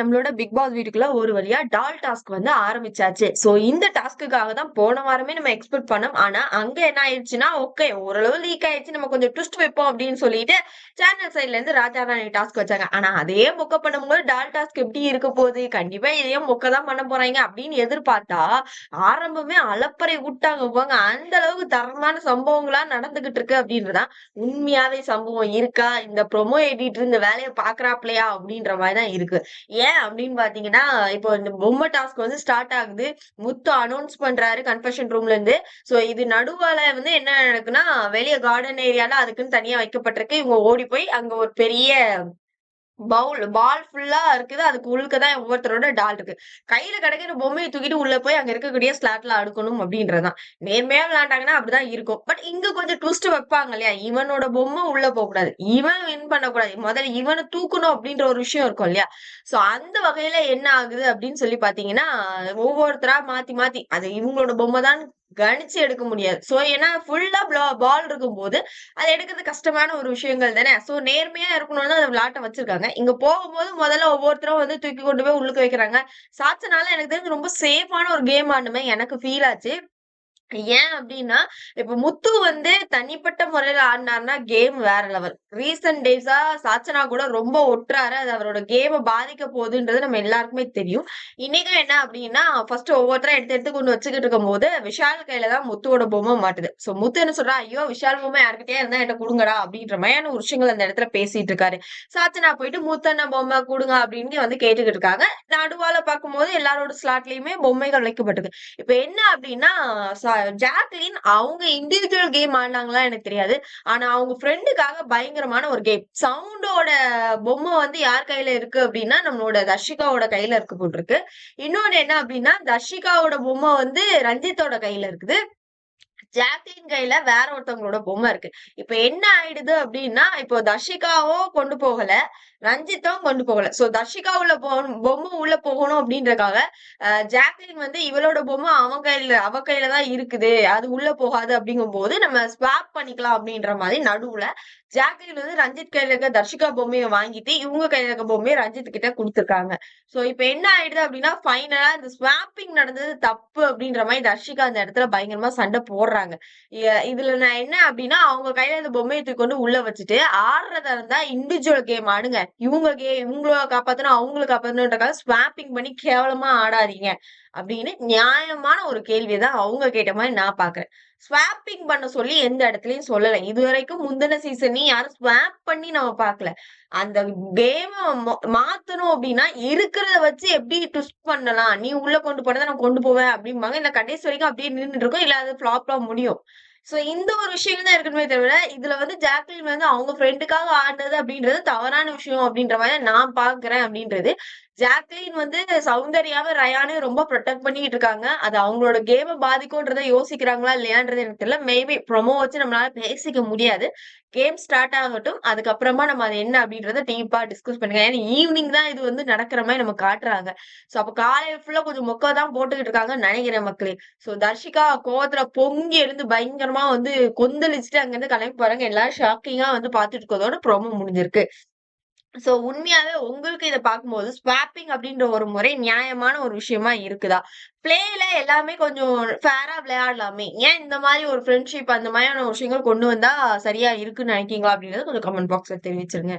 நம்மளோட big pass வீட்டுக்குள்ள ஒரு வழியா டால் டாஸ்க் வந்து ஆரம்பிச்சாச்சு. சோ இந்த டாஸ்க்குக்காக தான் போன வாரமே நம்ம எக்ஸ்பெக்ட் பண்ணோம். ஆனா அங்க என்ன ஆயிடுச்சுன்னா ஓகே ஓரளவு லீக் ஆயிடுச்சு. நம்ம கொஞ்சம் ட்விஸ்ட் வைப்போம் அப்படின்னு சொல்லிட்டு சேனல் சைட்ல இருந்து ராஜா ராணி டாஸ்க் வச்சாங்க. ஆனா அதே மொக்க பண்ணும்போது டால் டாஸ்க் எப்படி இருக்க போகுது? கண்டிப்பா இதையும் மொக்க தான் பண்ண போறாங்க அப்படின்னு எதிர்பார்த்தா ஆரம்பமே அலப்பறை விட்டாங்க. போங்க அந்த அளவுக்கு தரமான சம்பவங்களா நடந்துகிட்டு இருக்கு அப்படின்றதான் உண்மையாவே சம்பவம் இருக்கா? இந்த ப்ரொமோ எடிட்டர் இந்த வேலையை பாக்குறாப்லையா அப்படின்ற மாதிரி தான் இருக்கு. ஏன் அப்படின்னு பாத்தீங்கன்னா இப்போ இந்த பொம்மை டாஸ்க் வந்து ஸ்டார்ட் ஆகுது. முத்து அனௌன்ஸ் பண்றாரு கன்ஃபெஷன் ரூம்ல இருந்து. சோ இது நடுவால வந்து என்ன நடக்குன்னா வெளிய கார்டன் ஏரியால அதுக்குன்னு தனியா வைக்கப்பட்டிருக்கு. இவங்க ஓடி போய் அங்க ஒரு பெரிய பவுல் பால் ஃபுல்லா இருக்குது. அதுக்கு உள்ளுக்கதான் ஒவ்வொருத்தரோட டால் இருக்கு. கையில கிடைக்கிற பொம்மையை தூக்கிட்டு உள்ள போய் அங்க இருக்கக்கூடிய ஸ்லாட்ல அடுக்கணும் அப்படின்றதான் நேர்மையா விளையாண்டாங்கன்னா அப்படிதான் இருக்கும். பட் இங்க கொஞ்சம் ட்விஸ்ட் வைப்பாங்க இல்லையா? இவனோட பொம்மை உள்ள போக கூடாது இவன் வின் பண்ணக்கூடாது. முதல்ல இவனை தூக்கணும் அப்படின்ற ஒரு விஷயம் இருக்கும் இல்லையா? சோ அந்த வகையில என்ன ஆகுது அப்படின்னு சொல்லி பாத்தீங்கன்னா ஒவ்வொருத்தரா மாத்தி மாத்தி அது இவங்களோட பொம்மை தான் கணிச்சு எடுக்க முடியாது. சோ ஏன்னா ஃபுல்லா பால் இருக்கும் போது அதை எடுக்கிறது கஷ்டமான ஒரு விஷயங்கள் தானே? சோ நேர்மையா இருக்கணும்னு அந்த விளையாட்டை வச்சிருக்காங்க. இங்க போகும்போது முதல்ல ஒவ்வொருத்தரும் வந்து தூக்கி கொண்டு போய் உள்ளுக்கு வைக்கிறாங்க. சாச்சனால எனக்கு தெரிஞ்சு ரொம்ப சேஃபான ஒரு கேம் ஆண்டுமே எனக்கு ஃபீல் ஆச்சு. ஏன் அப்படின்னா இப்ப முத்து வந்து தனிப்பட்ட முறையில ஆடினார்னா கேம் வேற லெவல் ரீசன்ட் டேஸா சாச்சனா கூட ரொம்ப ஒட்டுறாரு. அது அவரோட கேம பாதிக்க போகுதுன்றது நம்ம எல்லாருக்குமே தெரியும். இன்னைக்கும் என்ன அப்படின்னா ஃபர்ஸ்ட் ஒவ்வொருத்தரும் எடுத்து எடுத்து கொண்டு வச்சுக்கிட்டு இருக்கும் போது விஷால் கையில தான் முத்துவோட பொம்மை மாட்டுது. சோ முத்து என்ன சொல்றா ஐயோ விஷால் பொம்மை யாருக்கிட்டே இருந்தா என்கிட்ட கொடுங்கடா அப்படின்ற மாதிரியான ஒரு விஷயங்கள் அந்த இடத்துல பேசிட்டு இருக்காரு. சாச்சனா போயிட்டு முத்தண்ண பொம்மை கொடுங்க அப்படின்னு வந்து கேட்டுக்கிட்டு இருக்காங்க. நடுவால பார்க்கும்போது எல்லாரோட ஸ்லாட்லயுமே பொம்மைகள் வைக்கப்பட்டிருக்கு இப்ப என்ன அப்படின்னா ஜாக்லின் அவங்க இண்டிவிஜுவல் கேம் ஆடினாங்களா எனக்கு தெரியாது. ஆனா அவங்க ஃப்ரெண்டுக்காக பயங்கரமான ஒரு கேம் சவுண்டோட பொம்மை வந்து யார் கையில இருக்கு அப்படின்னா நம்மளோட தர்ஷிகாவோட கையில இருக்கு போட்டிருக்கு இன்னொன்னு என்ன அப்படின்னா தர்ஷிகாவோட பொம்மை வந்து ரஞ்சித்தோட கையில இருக்குது. ஜாக்லின் கையில வேற ஒருத்தவங்களோட பொம்மை இருக்கு. இப்ப என்ன ஆயிடுது அப்படின்னா இப்போ தர்ஷிகாவோ கொண்டு போகல ரஞ்சித்தும் கொண்டு போகல. சோ தர்ஷிகா உள்ள பொம்மை உள்ள போகணும் அப்படின்றக்காக ஜாக்லின் வந்து இவளோட பொம்மை அவன் கையில அவ கையில தான் இருக்குது. அது உள்ள போகாது அப்படிங்கும் போது நம்ம ஸ்வாப் பண்ணிக்கலாம் அப்படின்ற மாதிரி நடுவுல ஜாக்லின் வந்து ரஞ்சித் கையில இருக்க தர்ஷிகா பொம்மையை வாங்கிட்டு இவங்க கையில இருக்க பொம்மையை ரஞ்சித் கிட்ட கொடுத்துருக்காங்க. சோ இப்ப என்ன ஆயிடுது அப்படின்னா ஃபைனலா இந்த ஸ்வாப்பிங் நடந்தது தப்பு அப்படின்ற மாதிரி தர்ஷிகா அந்த இடத்துல பயங்கரமா சண்டை போடுறாங்க. இதுல நான் என்ன அப்படின்னா அவங்க கையில இந்த பொம்மையை தூக்கி கொண்டு உள்ள வச்சுட்டு ஆடுறதா இருந்தா இண்டிவிஜுவல் கேம் ஆடுங்க. இவங்க கே இவங்கள காப்பாத்தணும் அவங்களை காப்பாத்தணுன்றக்காக ஸ்வாப்பிங் பண்ணி கேவலமா ஆடாதீங்க. அப்படின்னு நியாயமான ஒரு கேள்விதான் அவங்க கேட்ட மாதிரி நான் பாக்குறேன். ஸ்வாப்பிங் பண்ண சொல்லி எந்த இடத்துலயும் சொல்லல. இது வரைக்கும் முந்தின சீசனையும் யாரும் ஸ்வாப் பண்ணி நம்ம பாக்கல அந்த கேம மாத்தணும் அப்படின்னா இருக்கிறத வச்சு எப்படி ட்விஸ்ட் பண்ணலாம்? நீ உள்ள கொண்டு போனதை நான் கொண்டு போவேன் அப்படிம்பாங்க. இல்ல கடைசி வரைக்கும் அப்படியே நின்றுட்டு இருக்கும். இல்ல அது ஃபிளாப்லா முடியும். சோ இந்த ஒரு விஷயம் தான் இருக்கணுமே தவிர இதுல வந்து ஜாக்லின் வந்து அவங்க ஃப்ரெண்டுக்காக ஆடுறது அப்படின்றது தவறான விஷயம் அப்படின்ற மாதிரி நான் பாக்குறேன் அப்படின்றது. ஜாக்லின் வந்து சௌந்தர்யாவை ரயானு ரொம்ப ப்ரொடெக்ட் பண்ணிட்டு இருக்காங்க. அது அவங்களோட கேம பாதிக்கும்ன்றத யோசிக்கிறாங்களா இல்லையான்றது எனக்கு தெரியல. மேபி ப்ரொமோ வச்சு நம்மளால பேசிக்க முடியாது. கேம் ஸ்டார்ட் ஆகட்டும். அதுக்கப்புறமா நம்ம அது என்ன அப்படின்றத டீப்பா டிஸ்கஸ் பண்ணுங்க. ஏன்னா ஈவினிங் தான் இது வந்து நடக்கிற மாதிரி நம்ம காட்டுறாங்க. சோ அப்ப காலையில ஃபுல்லா கொஞ்சம் மொக்க தான் போட்டுக்கிட்டு இருக்காங்கன்னு நினைக்கிறேன் மக்களே. சோ தர்ஷிகா கோவத்துல பொங்கி இருந்து பயங்கரமா வந்து கொந்தளிச்சுட்டு அங்க இருந்து கிளம்பி போறாங்க. எல்லாரும் ஷாக்கிங்கா வந்து பாத்துட்டு இருக்கதோட ப்ரோமோ முடிஞ்சிருக்கு. சோ உண்மையாவே உங்களுக்கு இதை பார்க்கும்போது ஸ்வாப்பிங் அப்படின்ற ஒரு முறை நியாயமான ஒரு விஷயமா இருக்குதா? பிளேல எல்லாமே கொஞ்சம் ஃபேரா விளையாடலாமே. ஏன் இந்த மாதிரி ஒரு ஃப்ரெண்ட்ஷிப் அந்த மாதிரியான விஷயங்கள் கொண்டு வந்தா சரியா இருக்குன்னு நினைக்கீங்களா அப்படின்றத கொஞ்சம் கமெண்ட் பாக்ஸ்ல தெரிவிச்சிருங்க.